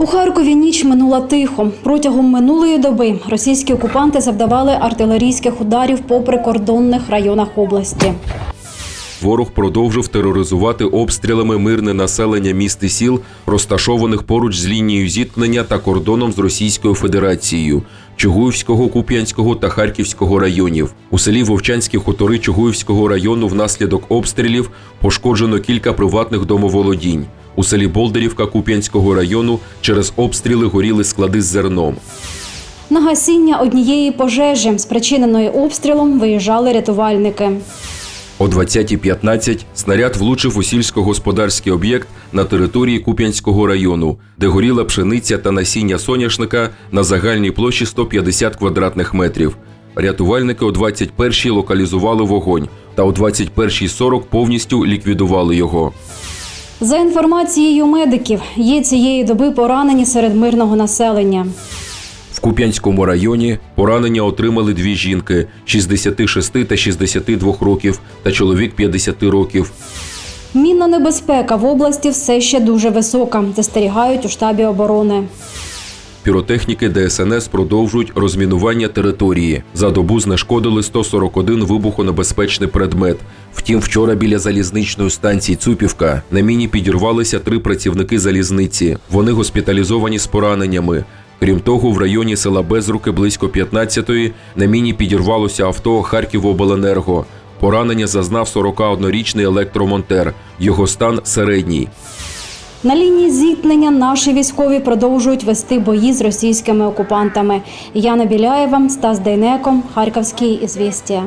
У Харкові ніч минула тихо. Протягом минулої доби російські окупанти завдавали артилерійських ударів по прикордонних районах області. Ворог продовжив тероризувати обстрілами мирне населення міст і сіл, розташованих поруч з лінією зіткнення та кордоном з Російською Федерацією Чугуївського, Куп'янського та Харківського районів. У селі Вовчанські хутори Чугуївського району внаслідок обстрілів пошкоджено кілька приватних домоволодінь. У селі Болдерівка Куп'янського району через обстріли горіли склади з зерном. На гасіння однієї пожежі, спричиненої обстрілом, виїжджали рятувальники. О 20.15 снаряд влучив у сільськогосподарський об'єкт на території Куп'янського району, де горіла пшениця та насіння соняшника на загальній площі 150 квадратних метрів. Рятувальники о 21.00 локалізували вогонь та о 21.40 повністю ліквідували його. За інформацією медиків, є цієї доби поранені серед мирного населення. В Куп'янському районі поранення отримали дві жінки 66 та 62 років та чоловік 50 років. Мінна небезпека в області все ще дуже висока, застерігають у штабі оборони. Піротехніки ДСНС продовжують розмінування території. За добу знешкодили 141 вибухонебезпечний предмет. Втім, вчора біля залізничної станції Цупівка на міні підірвалися три працівники залізниці. Вони госпіталізовані з пораненнями. Крім того, в районі села Безруки близько 15-ї на міні підірвалося авто Харківобленерго. Поранення зазнав 41-річний електромонтер. Його стан середній. На лінії зіткнення наші військові продовжують вести бої з російськими окупантами. Яна Біляєва, Стас Дейнеком, Харківські ізвістія.